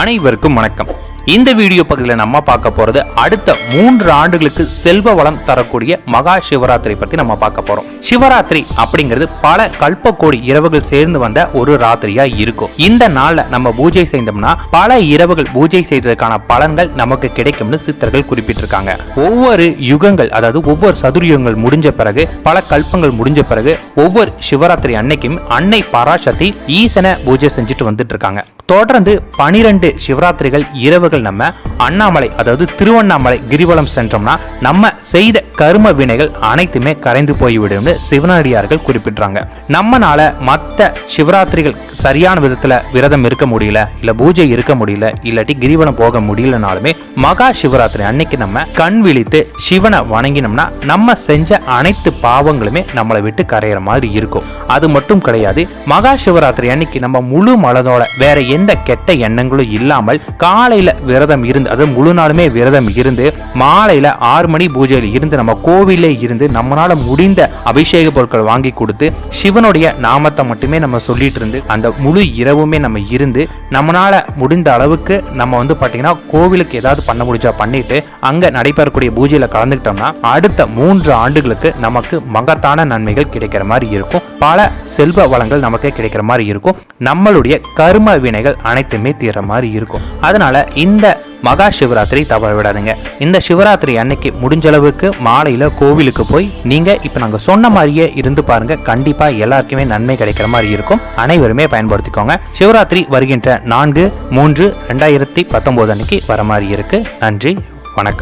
அனைவருக்கும் வணக்கம். இந்த வீடியோ பகுதியில் நம்ம பார்க்க போறது அடுத்த மூன்று ஆண்டுகளுக்கு செல்வ வளம் தரக்கூடிய மகா சிவராத்திரி பத்தி நம்ம பார்க்க போறோம். சிவராத்திரி அப்படிங்கிறது பல கல்பக்கோடி இரவுகள் சேர்ந்து வந்த ஒரு ராத்திரியா இருக்கும். இந்த நாள்ல நம்ம பூஜை செய்தோம்னா பல இரவுகள் பூஜை செய்ததற்கான பலன்கள் நமக்கு கிடைக்கும்னு சித்தர்கள் குறிப்பிட்டிருக்காங்க. ஒவ்வொரு யுகங்கள் அதாவது ஒவ்வொரு சதுர்யுகங்கள் முடிஞ்ச பிறகு பல கல்பங்கள் முடிஞ்ச பிறகு ஒவ்வொரு சிவராத்திரி அன்னைக்கும் அன்னை பராசக்தி ஈசனை பூஜை செஞ்சுட்டு வந்துட்டு இருக்காங்க. தொடர்ந்து பனிரெண்டு சிவராத்திரிகள் இரவுகள் நம்ம அண்ணாமலை அதாவது திருவண்ணாமலை கிரிவலம் சென்றோம்னா நம்ம செய்த கரும வினைகள் அனைத்துமே கரைந்து போய்விடும்னு சிவனடியார்கள் குறிப்பிட்றாங்க. நம்மனால மற்ற சிவராத்திரிகள் சரியான விதத்துல விரதம் இருக்க முடியல இல்ல பூஜை இருக்க முடியல இல்லாட்டி கிரிவலம் போக முடியலனாலுமே மகா சிவராத்திரி அன்னைக்கு நம்ம கண் விழித்து சிவனை வணங்கினோம்னா நம்ம செஞ்ச அனைத்து பாவங்களுமே நம்மளை விட்டு கரையிற மாதிரி இருக்கும். அது மட்டும் கிடையாது மகா சிவராத்திரி அன்னைக்கு நம்ம முழு மலதோட வேற எந்த எந்த கெட்ட எண்ணங்களும் இல்லாமல் காலையில விரதம் இருந்து அதாவது முழு நாளுமே விரதம் இருந்து மாலையில ஆறு மணி பூஜையில் இருந்து நம்ம கோவிலே இருந்து நம்மளால் முடிந்த அபிஷேக பொருட்கள் வாங்கி கொடுத்து சிவனுடைய நாமத்தை மட்டுமே நம்ம சொல்லிட்டு இருந்து அந்த முழு இரவுமே நம்ம இருந்து நம்மளால் முடிந்த அளவுக்கு நம்ம வந்து பாத்தீங்கன்னா கோவிலுக்கு ஏதாவது பண்ண முடிஞ்சா பண்ணிட்டு அங்க நடைபெறக்கூடிய பூஜையில் கலந்துக்கிட்டோம்னா அடுத்த மூன்று ஆண்டுகளுக்கு நமக்கு மகத்தான நன்மைகள் கிடைக்கிற மாதிரி இருக்கும். பல செல்வ வளங்கள் நமக்கு கிடைக்கிற மாதிரி இருக்கும். நம்மளுடைய கர்ம வினைகள் அனைத்துமே தீர மாதிரி இருக்கும். அதனால இந்த மகா சிவராத்திரி தவற விடாதுங்க. இந்த சிவராத்திரி அன்னைக்கு முடிஞ்ச அளவுக்கு மாலையில கோவிலுக்கு போய் நீங்க இப்ப நாங்க சொன்ன மாதிரியே இருந்து பாருங்க. கண்டிப்பா எல்லாருக்குமே நன்மை கிடைக்கிற மாதிரி இருக்கும். அனைவருமே பயன்படுத்திக்கோங்க. சிவராத்திரி வருகின்ற நான்கு மூன்று ரெண்டாயிரத்தி பத்தொன்பது அன்னைக்கு வர மாதிரி இருக்கு. நன்றி வணக்கம்.